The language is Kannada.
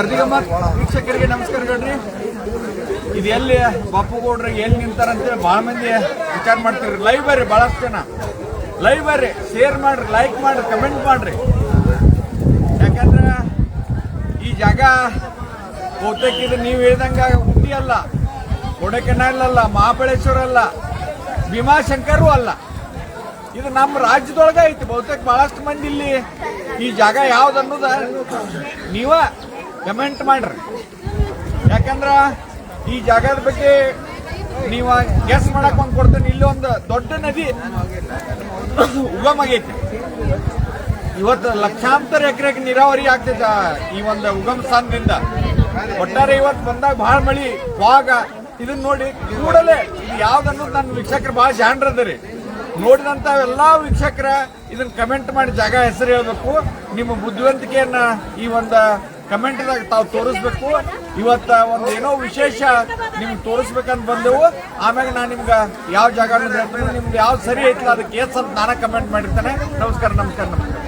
ಗರ್ದಿಗಮ್ಮ ವೀಕ್ಷಕರಿಗೆ ನಮಸ್ಕಾರ ನೋಡ್ರಿ ಇದು ಎಲ್ಲಿ ಬಾಪು ಗೌಡ್ರು ಎಲ್ಲಿ ನಿಂತಾರಂತೇಳಿ ಭಾಳ ಮಂದಿ ವಿಚಾರ ಮಾಡ್ತೀರಿ. ಲೈವ್ ಬರ್ರಿ ಭಾಳಷ್ಟು ಜನ. ಲೈವ್ ಬರ್ರಿ ಶೇರ್ ಮಾಡ್ರಿ ಲೈಕ್ ಮಾಡ್ರಿ ಕಮೆಂಟ್ ಮಾಡ್ರಿ. ಯಾಕಂದ್ರೆ ಈ ಜಾಗ ಬಹುತೇಕಿದ್ರೆ ನೀವು ಹೇಳ್ದಂಗ ಹುಟ್ಟಿ ಅಲ್ಲ ಕೊಡಕೆನಾಲ್ ಅಲ್ಲ, ಮಹಾಬಳೇಶ್ವರ ಅಲ್ಲ, ಭೀಮಾಶಂಕರು ಅಲ್ಲ. ಇದು ನಮ್ಮ ರಾಜ್ಯದೊಳಗ ಐತಿ, ಬಹುತೇಕ ಬಹಳಷ್ಟು ಮಂದಿ ಇಲ್ಲಿ ಈ ಜಾಗ ಯಾವ್ದು ಅನ್ನೋದ ನೀವ ಕಮೆಂಟ್ ಮಾಡ್ರಿ. ಯಾಕಂದ್ರ ಈ ಜಾಗದ ಬಗ್ಗೆ ನೀವ ಗೆಸ್ ಮಾಡಕ್ ಒಂದು ಕೊಡ್ತೇನೆ. ಒಂದು ದೊಡ್ಡ ನದಿ ಉಗಮ ಆಗೈತಿ. ಇವತ್ತು ಲಕ್ಷಾಂತರ ಎಕರೆಗೆ ನೀರಾವರಿ ಆಗ್ತೈತ ಈ ಒಂದು ಉಗಮ ಸ್ಥಾನದಿಂದ. ಒಟ್ಟಾರೆ ಇವತ್ತು ಬಂದಾಗ ಬಹಳ ಮಳಿ, ವಾಗ. ಇದನ್ನ ನೋಡಿ ಕೂಡಲೇ ಇದು ಯಾವ್ದನ್ನೋದು ನನ್ನ ವೀಕ್ಷಕರು ಬಹಳ ಜಾಣ್ರದರಿ ನೋಡಿದಂತ ಎಲ್ಲಾ ವೀಕ್ಷಕರ ಇದನ್ನ ಕಮೆಂಟ್ ಮಾಡಿ ಜಾಗ ಹೆಸರು ಹೇಳ್ಬೇಕು. ನಿಮ್ಮ ಬುದ್ಧಿವಂತಿಕೆಯನ್ನ ಈ ಒಂದು ಕಮೆಂಟ್ದಾಗ ತಾವು ತೋರಿಸ್ಬೇಕು. ಇವತ್ತ ಒಂದು ಏನೋ ವಿಶೇಷ ನಿಮ್ಗೆ ತೋರಿಸ್ಬೇಕಂತ ಬಂದೆವು. ಆಮ್ಯಾಗ ನಾನು ನಿಮ್ಗೆ ಯಾವ ಜಾಗ ನಿಮ್ಗೆ ಯಾವ್ದು ಸರಿ ಐತಿಲ್ಲ ಅದಕ್ಕೆ ಏನ್ ಅಂತ ನಾನೇ ಕಮೆಂಟ್ ಮಾಡಿರ್ತೇನೆ. ನಮಸ್ಕಾರ ನಮಸ್ಕಾರ ನಮಸ್ಕಾರ.